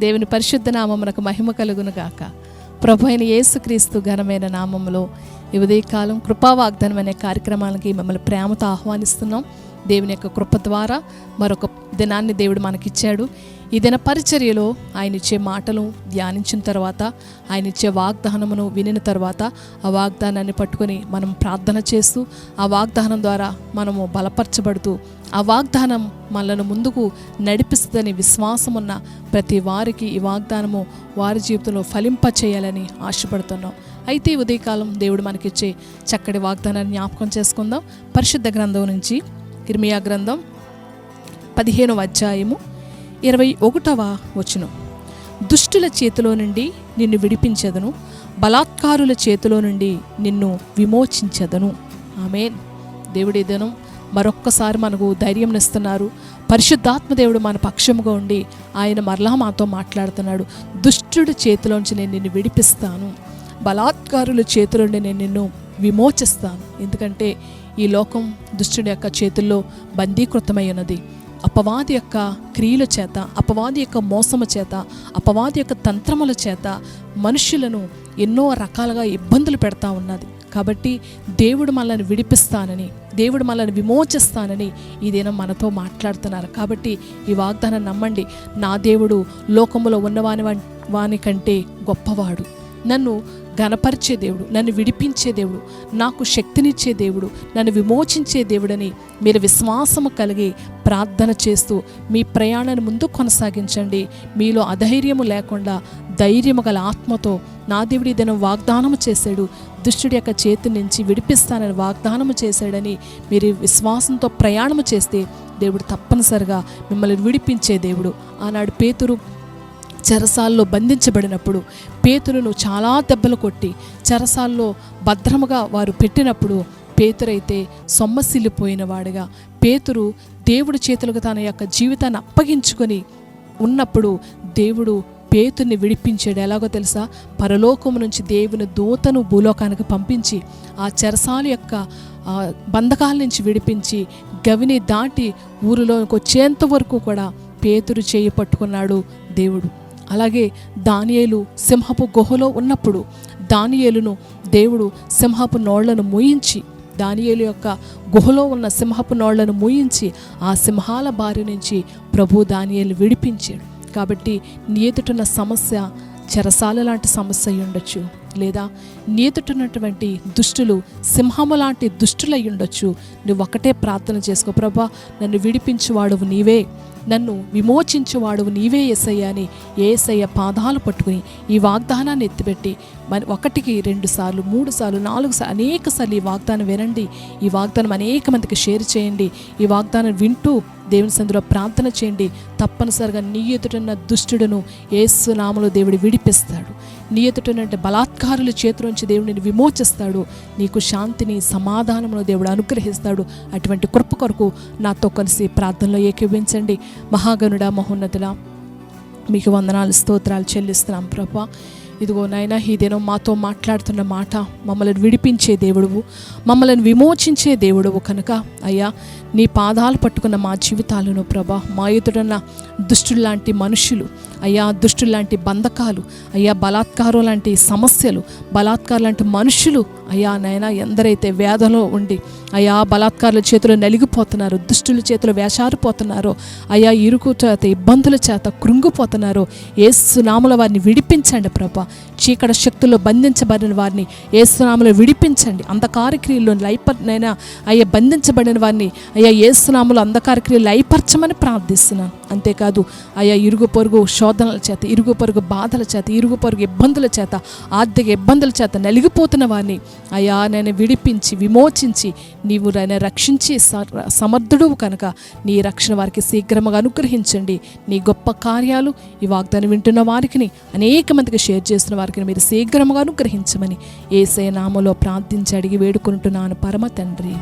దేవుని పరిశుద్ధ నామమునకు మహిమ కలుగును గాక. ప్రభు అయిన యేసుక్రీస్తు ఘనమైన నామములో ఈ ఉదయకాలం కృపా వాగ్దానం అనే కార్యక్రమాలకి మిమ్మల్ని ప్రేమతో ఆహ్వానిస్తున్నాం. దేవుని యొక్క కృప ద్వారా మరొక దినాన్ని దేవుడు మనకిచ్చాడు. ఈ దిన పరిచర్యలో ఆయన ఇచ్చే మాటలు ధ్యానించిన తర్వాత ఆయన ఇచ్చే వాగ్దానమును వినిన తర్వాత ఆ వాగ్దానాన్ని పట్టుకొని మనం ప్రార్థన చేస్తూ ఆ వాగ్దానం ద్వారా మనము బలపరచబడుతూ ఆ వాగ్దానం మనలను ముందుకు నడిపిస్తుందని విశ్వాసం ఉన్న ప్రతి వారికి ఈ వాగ్దానము వారి జీవితంలో ఫలింప చేయాలని ఆశపడుతున్నాం. అయితే ఉదయకాలం దేవుడు మనకిచ్చే చక్కటి వాగ్దానాన్ని జ్ఞాపకం చేసుకుందాం. పరిశుద్ధ గ్రంథం నుంచి ఇర్మియా గ్రంథం పదిహేనవ అధ్యాయము ఇరవై ఒకటవ వచనం. దుష్టుల చేతిలో నుండి నిన్ను విడిపించదను బలాత్కారుల చేతిలో నుండి నిన్ను విమోచించదను. ఆమె దేవుడి దినం మరొక్కసారి మనకు ధైర్యం ఇస్తున్నారు. పరిశుద్ధాత్మ దేవుడు మన పక్షముగా ఉండి ఆయన మరలా మాతో మాట్లాడుతున్నాడు. దుష్టుడి చేతిలోంచి నేను నిన్ను విడిపిస్తాను బలాత్కారుల చేతిలోండి నేను నిన్ను విమోచిస్తాను. ఎందుకంటే ఈ లోకం దుష్టుడి యొక్క చేతుల్లో బందీకృతమై ఉన్నది. అపవాది యొక్క క్రియల చేత అపవాది యొక్క మోసము చేత అపవాది యొక్క తంత్రముల చేత మనుషులను ఎన్నో రకాలుగా ఇబ్బందులు పెడతా ఉన్నది. కాబట్టి దేవుడు మనల్ని విడిపిస్తానని దేవుడు మనల్ని విమోచిస్తానని ఈ దినం మనతో మాట్లాడుతున్నారు. కాబట్టి ఈ వాగ్దానం నమ్మండి. నా దేవుడు లోకములో ఉన్నవాని వాని- వాని కంటే గొప్పవాడు. నన్ను ఘనపరిచే దేవుడు నన్ను విడిపించే దేవుడు నాకు శక్తినిచ్చే దేవుడు నన్ను విమోచించే దేవుడని మీరు విశ్వాసము కలిగి ప్రార్థన చేస్తూ మీ ప్రయాణాన్ని ముందు కొనసాగించండి. మీలో అధైర్యము లేకుండా ధైర్యము గల ఆత్మతో నా దేవుడి దినం వాగ్దానము చేశాడు. దుష్టుడి యొక్క చేతి నుంచి విడిపిస్తానని వాగ్దానము చేశాడని మీరు విశ్వాసంతో ప్రయాణము చేస్తే దేవుడు తప్పనిసరిగా మిమ్మల్ని విడిపించే దేవుడు. ఆనాడు పేతురు చెరసాల్లో బంధించబడినప్పుడు పేతులను చాలా దెబ్బలు కొట్టి చెరసాల్లో భద్రముగా వారు పెట్టినప్పుడు పేతురైతే సొమ్మసిల్లిపోయినవాడిగా. పేతురు దేవుడి చేతులకు తన యొక్క జీవితాన్ని అప్పగించుకొని ఉన్నప్పుడు దేవుడు పేతుని విడిపించాడు. ఎలాగో తెలుసా? పరలోకము నుంచి దేవుని దూతను భూలోకానికి పంపించి ఆ చెరసాల యొక్క బంధకాల నుంచి విడిపించి గవిని దాటి ఊరిలోకి వచ్చేంత వరకు కూడా పేతురు చేయి పట్టుకున్నాడు దేవుడు. అలాగే దానియేలు సింహపు గుహలో ఉన్నప్పుడు దానియేలును దేవుడు సింహపు నోళ్ళను మూయించి దానియేలు యొక్క గుహలో ఉన్న సింహపు నోళ్ళను మూయించి ఆ సింహాల బారి నుంచి ప్రభు దానియేలు విడిపించాడు. కాబట్టి నీ ఎదుటున్న సమస్య చెరసాల లాంటి సమస్య ఉండొచ్చు. లేదా నీ ఎదుటున్నటువంటి దుష్టులు సింహము లాంటి దుష్టులై ఉండొచ్చు. నువ్వు ఒకటే ప్రార్థన చేసుకో ప్రభా. నన్ను విడిపించువాడువు నీవే. నన్ను విమోచించువాడువు నీవే ఏసయ్య అని ఏసయ్య పాదాలు పట్టుకుని ఈ వాగ్దానాన్ని ఎత్తిపెట్టి మరి ఒకటికి రెండు సార్లు మూడు సార్లు నాలుగు సార్లు అనేక సార్లు ఈ వాగ్దానం వినండి. ఈ వాగ్దానం అనేక మందికి షేర్ చేయండి. ఈ వాగ్దానం వింటూ దేవుని సందులో ప్రార్థన చేయండి. తప్పనిసరిగా నీ ఎదుటన్న దుష్టుడును ఏసునామలో దేవుడు విడిపిస్తాడు. నీ ఎదుటనంటే బలాత్కారుల చేతిలోంచి దేవుడిని విమోచిస్తాడు. నీకు శాంతిని సమాధానమును దేవుడు అనుగ్రహిస్తాడు. అటువంటి కృప కొరకు నాతో కలిసి ప్రార్థనలో ఏకీవించండి మహాగనుడ మహోన్నతుడా మీకు వందనాలు స్తోత్రాలు చెల్లిస్తున్నాం ప్రభా. ఇదిగో నాయన ఈ దినం మాతో మాట్లాడుతున్న మాట మమ్మల్ని విడిపించే దేవుడువు మమ్మల్ని విమోచించే దేవుడువు కనుక. అయ్యా నీ పాదాలు పట్టుకున్న మా జీవితాలను ప్రభా మా ఎదుటన్న దుష్టులు లాంటి మనుషులు అయ్యా దుష్టుల్లాంటి బంధకాలు అయ్యా బలాత్కారం లాంటి సమస్యలు బలాత్కారం లాంటి మనుషులు అయ్యా నాయన ఎందరైతే వేదలో ఉండి అయ్యా బలాత్కారుల చేతిలో నలిగిపోతున్నారు దుష్టుల చేతిలో వేషారిపోతున్నారో అయ్యా ఇరుకు చేత ఇబ్బందుల చేత కృంగిపోతున్నారో ఏసునాముల వారిని విడిపించండి ప్రభా. చీకటి శక్తుల్లో బంధించబడిన వారిని ఏసునాములో విడిపించండి. అంధకార క్రియల్లో లైపర్నైనా అయ్యా బంధించబడిన వారిని అయ్యా ఏసునాములు అంధకార క్రియలు లైపరచమని ప్రార్థిస్తున్నాను. అంతేకాదు అయ్యా ఇరుగు పొరుగు శోధనల చేత ఇరుగు పొరుగు బాధల చేత ఇరుగు పొరుగు ఇబ్బందుల చేత ఆర్థిక ఇబ్బందుల చేత నలిగిపోతున్న వారిని అయ్యా నేను విడిపించి విమోచించి నీవు ఆయన రక్షించి స- సమర్థుడు కనుక నీ రక్షణ వారికి శీఘ్రముగా అనుగ్రహించండి. నీ గొప్ప కార్యాలు ఈ వాగ్దానం వింటున్న వారికి అనేక మందికి షేర్ చేస్తున్న వారికి మీరు శీఘ్రముగా అనుగ్రహించమని ఏసే నామలో ప్రార్థించి అడిగి వేడుకుంటున్నాను పరమ తండ్రి.